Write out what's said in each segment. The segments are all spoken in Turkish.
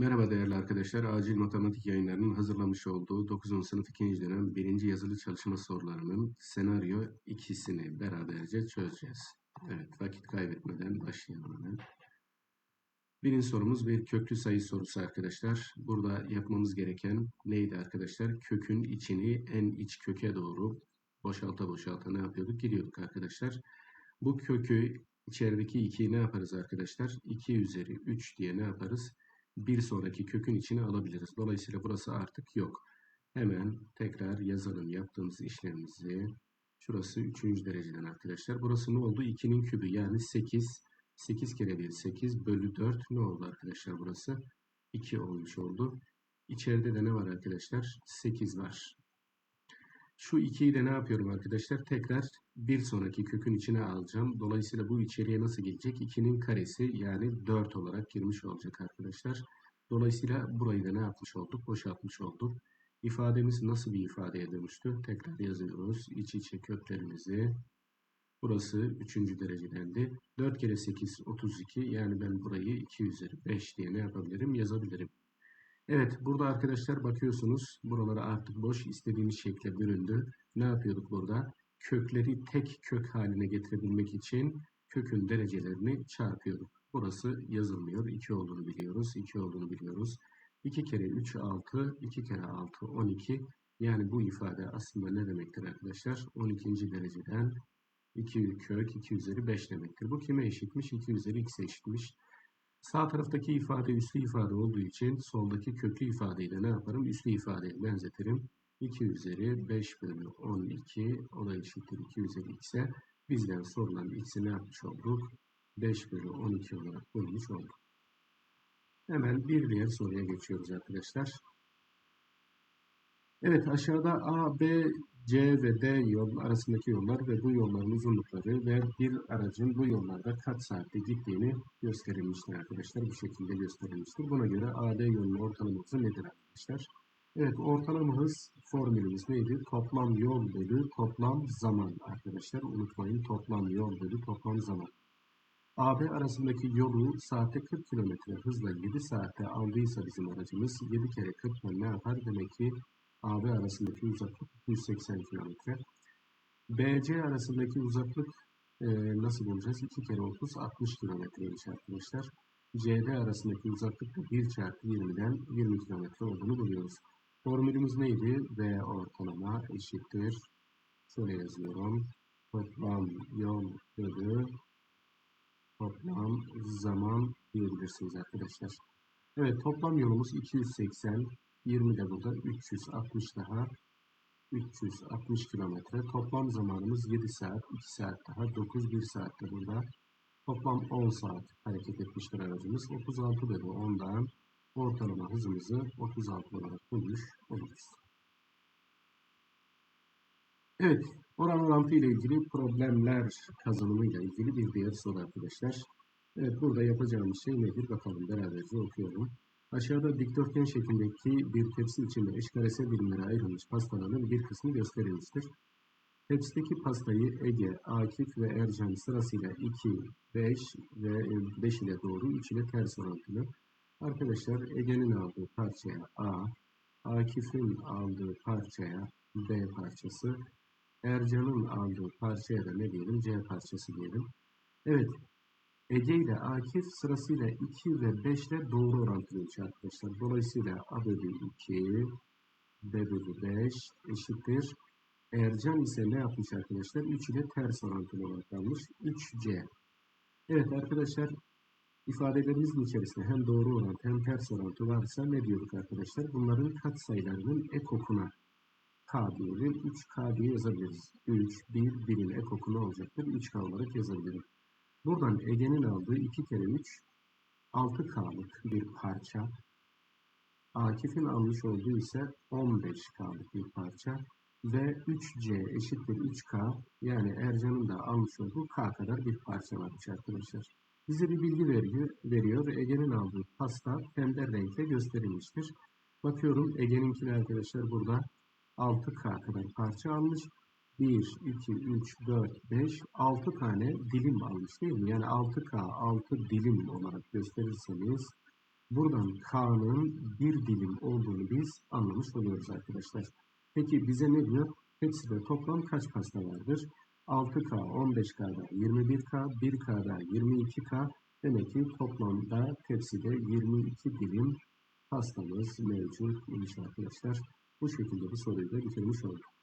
Merhaba değerli arkadaşlar. Acil Matematik yayınlarının hazırlamış olduğu 9. sınıf 2. dönem 1. yazılı çalışma sorularının senaryo ikisini beraberce çözeceğiz. Evet, vakit kaybetmeden başlayalım hemen. Birinci sorumuz bir köklü sayı sorusu arkadaşlar. Burada yapmamız gereken neydi arkadaşlar? Kökün içini en iç köke doğru boşalta boşalta ne yapıyorduk? Gidiyorduk arkadaşlar. Bu kökü içerideki 2'yi ne yaparız arkadaşlar? 2 üzeri 3 diye ne yaparız? Bir sonraki kökün içine alabiliriz. Dolayısıyla burası artık yok. Hemen tekrar yazalım yaptığımız işlemimizi. Şurası 3. dereceden arkadaşlar. Burası ne oldu? 2'nin kübü yani 8. 8 kere 1 8 bölü 4 ne oldu arkadaşlar burası? 2 olmuş oldu. İçeride de ne var arkadaşlar? 8 var. Şu 2'yi de ne yapıyorum arkadaşlar? Tekrar bir sonraki kökün içine alacağım. Dolayısıyla bu içeriye nasıl gelecek? 2'nin karesi yani 4 olarak girmiş olacak arkadaşlar. Dolayısıyla burayı da ne yapmış olduk? Boşaltmış olduk. İfademiz nasıl bir ifadeye dönüştü? Tekrar yazıyoruz. İç içe köklerimizi. Burası 3. derecedendi. 4 kere 8 32 yani ben burayı 2 üzeri 5 diye ne yapabilirim? Yazabilirim. Evet burada arkadaşlar bakıyorsunuz buraları artık boş istediğimiz şekle büründü. Ne yapıyorduk burada? Kökleri tek kök haline getirebilmek için kökün derecelerini çarpıyorduk. Burası yazılmıyor. 2 olduğunu biliyoruz. 2 olduğunu biliyoruz. 2 kere 3 6, 2 kere 6 12. Yani bu ifade aslında ne demektir arkadaşlar? 12. dereceden 2 kök 2 üzeri 5 demektir. Bu kime eşitmiş? 2 üzeri x'e eşitmiş. Sağ taraftaki ifade üslü ifade olduğu için soldaki köklü ifadeyi de ne yaparım? Üslü ifadeye benzetirim. 2 üzeri 5 bölü 12 o da eşittir 2 üzeri x'e. Bizden sorulan x'i ne yapmış olduk? 5 bölü 12 olarak bulmuş olduk. Hemen bir diğer soruya geçiyoruz arkadaşlar. Evet aşağıda A, B, C ve D yol arasındaki yollar ve bu yolların uzunlukları ve bir aracın bu yollarda kaç saatte gittiğini gösterilmiştir arkadaşlar. Bu şekilde gösterilmiştir. Buna göre AD yolunun ortalama hızı nedir arkadaşlar? Evet ortalama hız formülümüz neydi? Toplam yol bölü toplam zaman arkadaşlar. Unutmayın toplam yol bölü toplam zaman. AB arasındaki yolu saatte 40 km hızla 7 saatte aldıysa bizim aracımız 7 kere 40 ne yapar? Demek ki AB arasındaki uzaklık 180 km. BC arasındaki uzaklık e, nasıl bulacağız? 2 kere 30 60 kilometreymiş arkadaşlar. CD arasındaki uzaklık da 1 çarpı 20'den 20 km olduğunu buluyoruz. Formülümüz neydi? V ortalama eşittir. Şöyle yazıyorum. Toplam yol bölü toplam zaman diyebilirsiniz arkadaşlar. Evet toplam yolumuz 280 20 de burada 360 daha 360 kilometre. Toplam zamanımız 7 saat, 2 saat daha 9, 1 saat de burada. Toplam 10 saat hareket etmiştir aracımız. 36 bölü 10'dan ortalama hızımızı 36 olarak bulmuş oluruz. Evet, oran orantı ile ilgili problemler kazanımı ile ilgili bir diğer soru arkadaşlar. Evet, burada yapacağımız şey nedir? Bakalım beraberce okuyorum. Aşağıda dikdörtgen şeklindeki bir tepsi içinde eşkaresel birimlere ayrılmış pastaların bir kısmı gösterilmiştir. Tepsideki pastayı Ege, Akif ve Ercan sırasıyla 2, 5 ve 5 ile doğru 3 ile ters orantılı. Arkadaşlar Ege'nin aldığı parçaya A, Akif'in aldığı parçaya B parçası, Ercan'ın aldığı parçaya da ne diyelim? C parçası diyelim. Evet, Ege ile Akif sırasıyla 2 ve 5 ile doğru orantılıymış arkadaşlar. Dolayısıyla A bölü 2, B bölü 5 eşittir. Ercan ise ne yapmış arkadaşlar? 3 ile ters orantılı olarak almış. 3C. Evet arkadaşlar ifadelerimizin içerisinde hem doğru orantı hem ters orantı varsa ne diyorduk arkadaşlar? Bunların katsayılarının ekokuna K diyelim. 3K diye yazabiliriz. 3, 1, 1'in ekokuna olacaktır. 3K olarak yazabilirim. Buradan Ege'nin aldığı 2 kere 3 6K'lık bir parça. Akif'in almış olduğu ise 15K'lık bir parça. Ve 3C eşittir 3K yani Ercan'ın da almış olduğu K kadar bir parça varmış arkadaşlar. Bize bir bilgi veriyor. veriyor. Ege'nin aldığı pasta pembe renkle gösterilmiştir. Bakıyorum Ege'ninkine arkadaşlar burada 6K kadar parça almış. 1, 2, 3, 4, 5, 6 tane dilim almış değil mi? Yani 6K 6 dilim olarak gösterirseniz Buradan K'nın bir dilim olduğunu biz anlamış oluyoruz arkadaşlar. Peki bize ne diyor? Hepsi toplam kaç pasta vardır? 6K, 15K'da 21K, 1K'da 22K. Demek ki toplamda tepside 22 dilim pastamız mevcut arkadaşlar. Bu şekilde bu soruyu da bitirmiş olduk.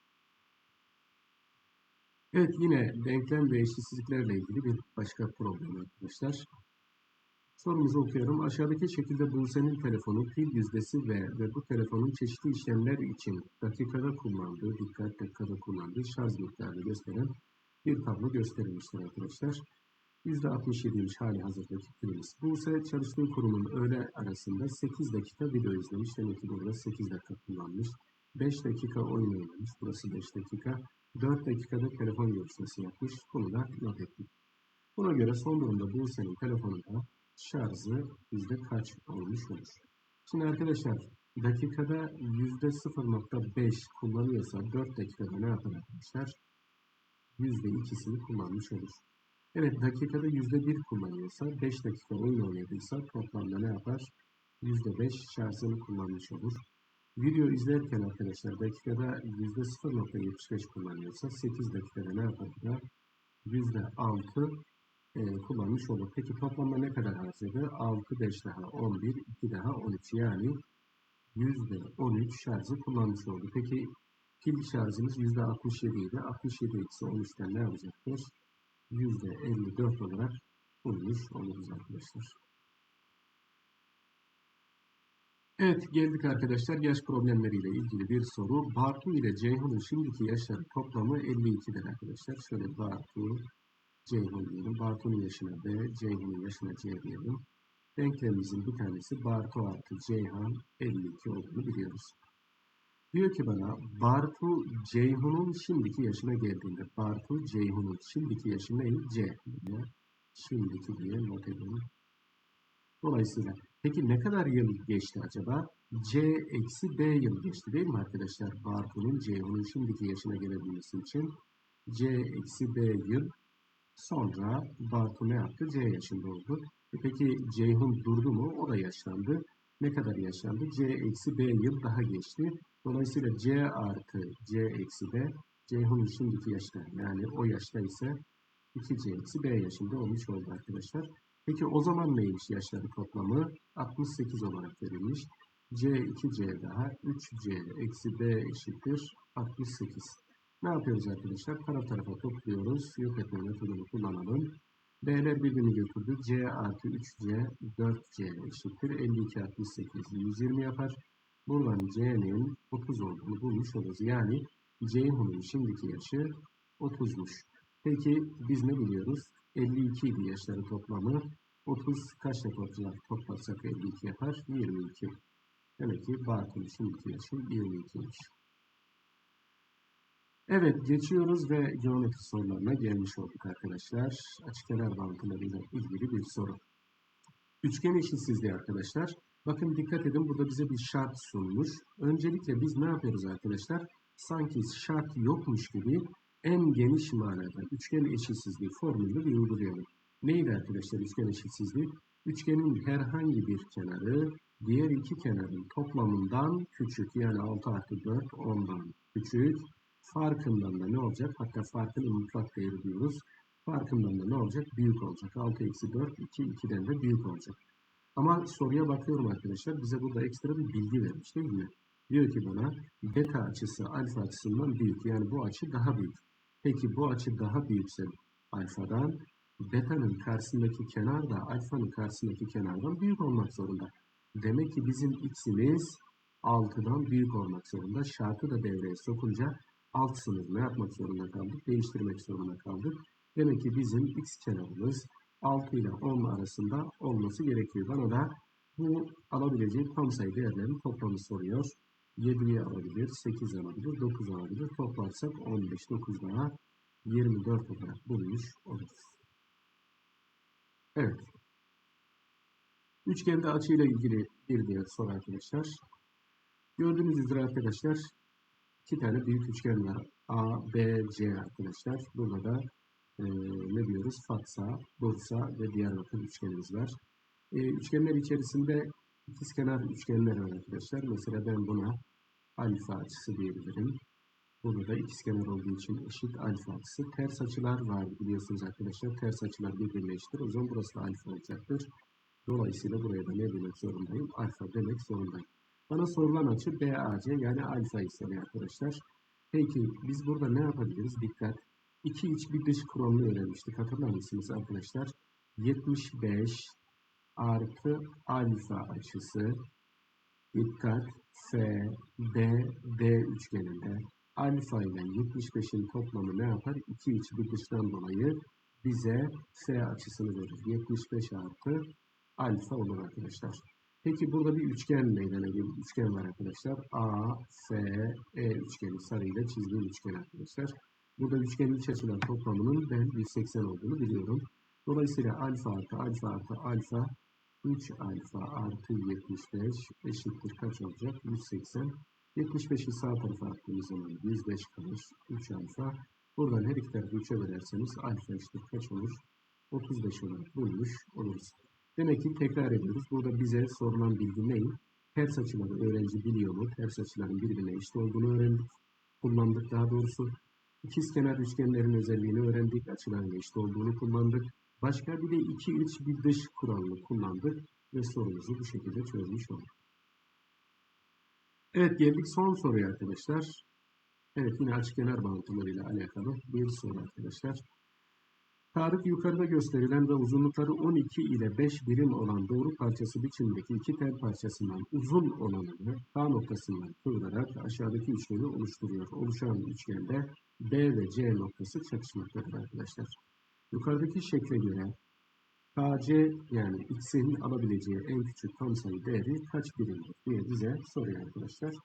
Evet yine denklem ve eşitsizliklerle ilgili bir başka problem arkadaşlar. Sorumuzu okuyorum. Aşağıdaki şekilde Buse'nin telefonu pil yüzdesi ve, ve bu telefonun çeşitli işlemler için dakikada kullandığı, dikkat dakikada kullandığı şarj miktarını gösteren bir tablo gösterilmiştir arkadaşlar. %67'ymiş hali hazırdaki pilimiz. Buse çalıştığı kurumun öğle arasında 8 dakika video izlemiş. Demek ki burada 8 dakika kullanmış. 5 dakika oyun oynamış. Burası 5 dakika. 4 dakikada telefon görüşmesi yapmış. Bunu da not ettik. Buna göre son durumda Buse'nin telefonunda şarjı yüzde kaç olmuş olur? Şimdi arkadaşlar dakikada yüzde 0.5 kullanıyorsa 4 dakikada ne yapar arkadaşlar? Yüzde ikisini kullanmış olur. Evet dakikada yüzde bir kullanıyorsa 5 dakika oyun oynadıysa toplamda ne yapar? Yüzde 5 şarjını kullanmış olur. Video izlerken arkadaşlar dakikada yüzde 0.75 kullanıyorsa 8 dakikada ne yapar? Yüzde 6 e, kullanmış olur. Peki toplamda ne kadar harcadı? 6, 5 daha 11, 2 daha 13 yani %13 şarjı kullanmış oldu. Peki pil şarjımız %67 idi. 67 eksi 13'ten ne yapacaktır? %54 olarak bulmuş oluruz arkadaşlar. Evet geldik arkadaşlar yaş problemleriyle ilgili bir soru. Bartu ile Ceyhun'un şimdiki yaşları toplamı 52'dir arkadaşlar. Şöyle Bartu, Ceyhun diyelim. Bartu'nun yaşına B, Ceyhun'un yaşına C diyelim. Denklemimizin bir tanesi Bartu artı Ceyhan 52 olduğunu biliyoruz. Diyor ki bana Bartu Ceyhun'un şimdiki yaşına geldiğinde Bartu Ceyhun'un şimdiki yaşı ne? C. Şimdiki diye not edelim. Dolayısıyla peki ne kadar yıl geçti acaba? C eksi B yıl geçti değil mi arkadaşlar? Bartu'nun Ceyhun'un şimdiki yaşına gelebilmesi için C eksi B yıl sonra Bartu ne yaptı? C yaşında oldu. E peki Ceyhun durdu mu? O da yaşlandı. Ne kadar yaşlandı? C eksi B yıl daha geçti. Dolayısıyla C artı C eksi B, Ceyhun'un şimdiki yaşta yani o yaşta ise 2C eksi B yaşında olmuş oldu arkadaşlar. Peki o zaman neymiş yaşları toplamı? 68 olarak verilmiş. C 2C daha 3C eksi B eşittir 68. Ne yapıyoruz arkadaşlar? Taraf tarafa topluyoruz. Yok etme metodunu kullanalım. B'ler birbirini götürdü. C artı 3C 4C eşittir. 52 68 120 yapar. Buradan C'nin 30 olduğunu bulmuş oluruz. Yani Ceyhun'un şimdiki yaşı 30'muş. Peki biz ne biliyoruz? 52 idi yaşları toplamı. 30 kaç yapacak? Toplarsak 52 yapar. 22. Demek ki Bartu'nun şimdiki yaşı 22'ymiş. Evet geçiyoruz ve geometri sorularına gelmiş olduk arkadaşlar. Açık kenar bağıntılarıyla ilgili bir soru. Üçgen eşitsizliği arkadaşlar. Bakın dikkat edin burada bize bir şart sunmuş. Öncelikle biz ne yapıyoruz arkadaşlar? Sanki şart yokmuş gibi en geniş manada üçgen eşitsizliği formülünü bir uygulayalım. Neydi arkadaşlar üçgen eşitsizliği? Üçgenin herhangi bir kenarı diğer iki kenarın toplamından küçük yani 6 artı 4 10'dan küçük. Farkından da ne olacak? Hatta farkının mutlak değeri diyoruz. Farkından da ne olacak? Büyük olacak. 6 eksi 4 2 2'den de büyük olacak. Ama soruya bakıyorum arkadaşlar. Bize burada ekstra bir bilgi vermiş değil mi? Diyor ki bana beta açısı alfa açısından büyük. Yani bu açı daha büyük. Peki bu açı daha büyükse alfadan beta'nın karşısındaki kenar da alfanın karşısındaki kenardan büyük olmak zorunda. Demek ki bizim x'imiz 6'dan büyük olmak zorunda. Şartı da devreye sokunca alt sınır ne yapmak zorunda kaldık? Değiştirmek zorunda kaldık. Demek ki bizim x kenarımız 6 ile 10 arasında olması gerekiyor. Bana da bu alabileceği tam sayı değerlerin toplamı soruyor. 7'yi alabilir, 8 alabilir, 9 alabilir. Toplarsak 15, 9 daha 24 olarak bulmuş oluruz. Evet. Üçgende açıyla ilgili bir diğer soru arkadaşlar. Gördüğünüz üzere arkadaşlar iki tane büyük üçgen var. A, B, C arkadaşlar. Burada da e, ne diyoruz? Fatsa, Bursa ve Diyarbakır üçgenimiz var. E, üçgenler içerisinde ikizkenar üçgenler arkadaşlar. Mesela ben buna alfa açısı diyebilirim. Burada da ikizkenar olduğu için eşit alfa açısı. Ters açılar var biliyorsunuz arkadaşlar. Ters açılar birbirine eşittir. O zaman burası da alfa olacaktır. Dolayısıyla buraya da ne demek zorundayım? Alfa demek zorundayım. Bana sorulan açı BAC yani alfa isteniyor arkadaşlar. Peki biz burada ne yapabiliriz? Dikkat. İki iç bir dış kuralını öğrenmiştik. Hatırlar mısınız arkadaşlar? 75 artı alfa açısı dikkat F, B, D üçgeninde alfa ile 75'in toplamı ne yapar? İki iç bir dıştan dolayı bize F açısını verir. 75 artı alfa olur arkadaşlar. Peki burada bir üçgen meydana geliyor. Üçgen var arkadaşlar. A, F, E üçgeni sarıyla çizdiğim üçgen arkadaşlar. Burada üçgenin iç açılar toplamının ben 180 olduğunu biliyorum. Dolayısıyla alfa artı alfa artı alfa 3 alfa artı 75 eşittir kaç olacak? 180. 75'i sağ tarafa attığımız zaman 105 kalır. 3 alfa. Buradan her iki tarafı 3'e bölerseniz alfa eşittir kaç olur? 35 olarak bulmuş oluruz. Demek ki tekrar ediyoruz. Burada bize sorulan bilgi ne? Ters açıları öğrenci biliyor mu? Ters açıların birbirine eşit olduğunu öğrendik. Kullandık daha doğrusu. İkizkenar üçgenlerin özelliğini öğrendik. Açıların eşit olduğunu kullandık. Başka bir de iki iç bir dış kuralını kullandık ve sorumuzu bu şekilde çözmüş olduk. Evet geldik son soruya arkadaşlar. Evet yine açıkenar bağıntılarıyla alakalı bir soru arkadaşlar. Tarık yukarıda gösterilen ve uzunlukları 12 ile 5 birim olan doğru parçası biçimindeki iki tel parçasından uzun olanını K noktasından kıvırarak aşağıdaki üçgeni oluşturuyor. Oluşan üçgende B ve C noktası çakışmaktadır arkadaşlar. Yukarıdaki şekle göre KC yani x'in alabileceği en küçük tam sayı değeri kaç birimdir diye bize soruyor arkadaşlar.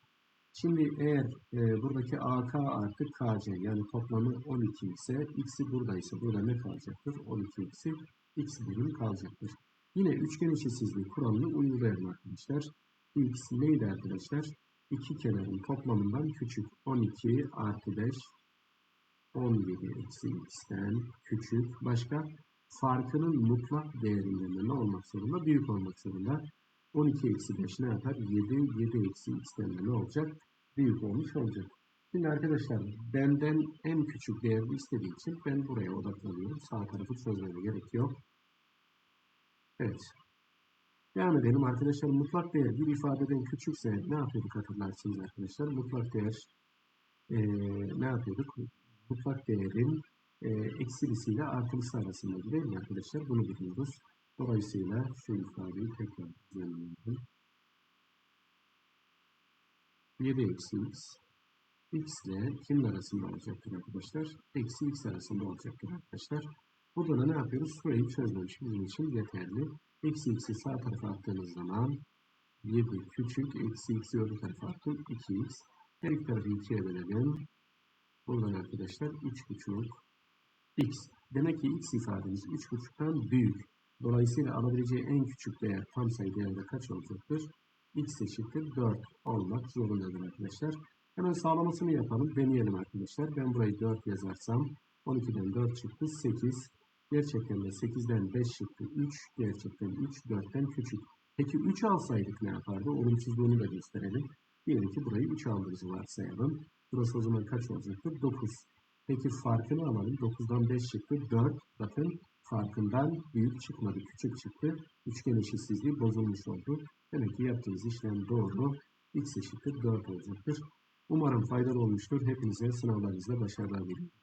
Şimdi eğer e, buradaki AK artı KC yani toplamı 12 ise x'i buradaysa burada ne kalacaktır? 12 x'i x birim kalacaktır. Yine üçgen eşitsizliği kuralını uygulayalım arkadaşlar. x neydi arkadaşlar? İki kenarın toplamından küçük 12 artı 5 17 eksi x'ten küçük. Başka? Farkının mutlak değerinden ne olmak zorunda? Büyük olmak zorunda. 12 eksi 5 ne yapar? 7, 7 eksi x'ten ne olacak? Büyük olmuş olacak. Şimdi arkadaşlar benden en küçük değeri istediği için ben buraya odaklanıyorum. Sağ tarafı çözmeme gerek yok. Evet. Devam edelim arkadaşlar. Mutlak değer bir ifadeden küçükse ne yapıyorduk hatırlarsınız arkadaşlar? Mutlak değer ee, ne yapıyorduk? Mutlak değerin e, eksilisiyle artılısı arasında değil mi arkadaşlar? Bunu biliyoruz. Dolayısıyla şu ifadeyi tekrar düzenleyelim. 7 eksi x x ile kimin arasında olacaktır arkadaşlar? Eksi x arasında olacaktır arkadaşlar. Burada da ne yapıyoruz? Şurayı çözmemiş bizim için yeterli. Eksi x'i sağ tarafa attığınız zaman 7 küçük eksi x'i öbür tarafa attım 2x. Her iki tarafı 2'ye bölelim. Buradan arkadaşlar 3,5 x. Demek ki x ifademiz 3,5'tan büyük. Dolayısıyla alabileceği en küçük değer tam sayı değerinde kaç olacaktır? x eşittir 4 olmak zorundadır arkadaşlar. Hemen sağlamasını yapalım. Deneyelim arkadaşlar. Ben burayı 4 yazarsam 12'den 4 çıktı 8. Gerçekten de 8'den 5 çıktı 3. Gerçekten 3 4'ten küçük. Peki 3 alsaydık ne yapardı? Olumsuzluğunu da gösterelim. Diyelim ki burayı 3 aldığımızı varsayalım. Burası o zaman kaç olacaktır? 9. Peki farkını alalım. 9'dan 5 çıktı. 4. Bakın farkından büyük çıkmadı. Küçük çıktı. Üçgen eşitsizliği bozulmuş oldu. Demek ki yaptığımız işlem doğru. X eşittir 4 olacaktır. Umarım faydalı olmuştur. Hepinize sınavlarınızda başarılar diliyorum.